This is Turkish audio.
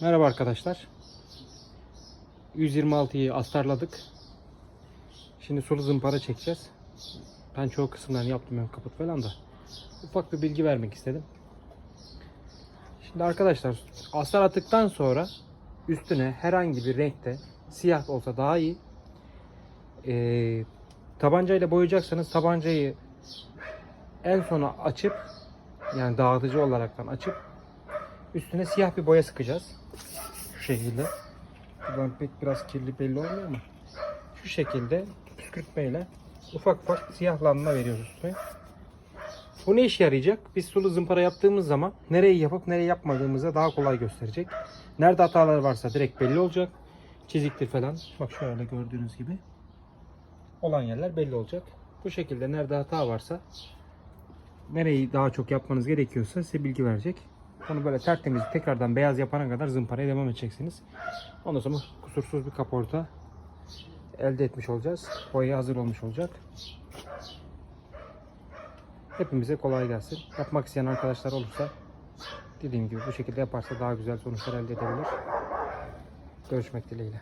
Merhaba arkadaşlar. 126'yı astarladık. Şimdi sulu zımpara çekeceğiz. Ben çoğu kısımlarını yaptım ön kaput falan da. Ufak bir bilgi vermek istedim. Şimdi arkadaşlar astar attıktan sonra üstüne herhangi bir renkte siyah olsa daha iyi. Ee, tabancayla boyayacaksanız tabancayı en sona açıp yani dağıtıcı olaraktan açıp üstüne siyah bir boya sıkacağız. Şu şekilde. Buradan pek biraz kirli belli olmuyor ama şu şekilde püskürtmeyle ufak ufak siyahlanma veriyoruz üstüne. Bu ne işe yarayacak? Biz sulu zımpara yaptığımız zaman nereyi yapıp nereyi yapmadığımızı daha kolay gösterecek. Nerede hatalar varsa direkt belli olacak. Çiziktir falan. Bak şöyle gördüğünüz gibi. Olan yerler belli olacak. Bu şekilde nerede hata varsa nereyi daha çok yapmanız gerekiyorsa size bilgi verecek. Onu böyle tertemiz tekrardan beyaz yapana kadar zımparaya devam edeceksiniz. Ondan sonra kusursuz bir kaporta elde etmiş olacağız. Boya hazır olmuş olacak. Hepimize kolay gelsin. Yapmak isteyen arkadaşlar olursa dediğim gibi bu şekilde yaparsa daha güzel sonuçlar elde edebilir. Görüşmek dileğiyle.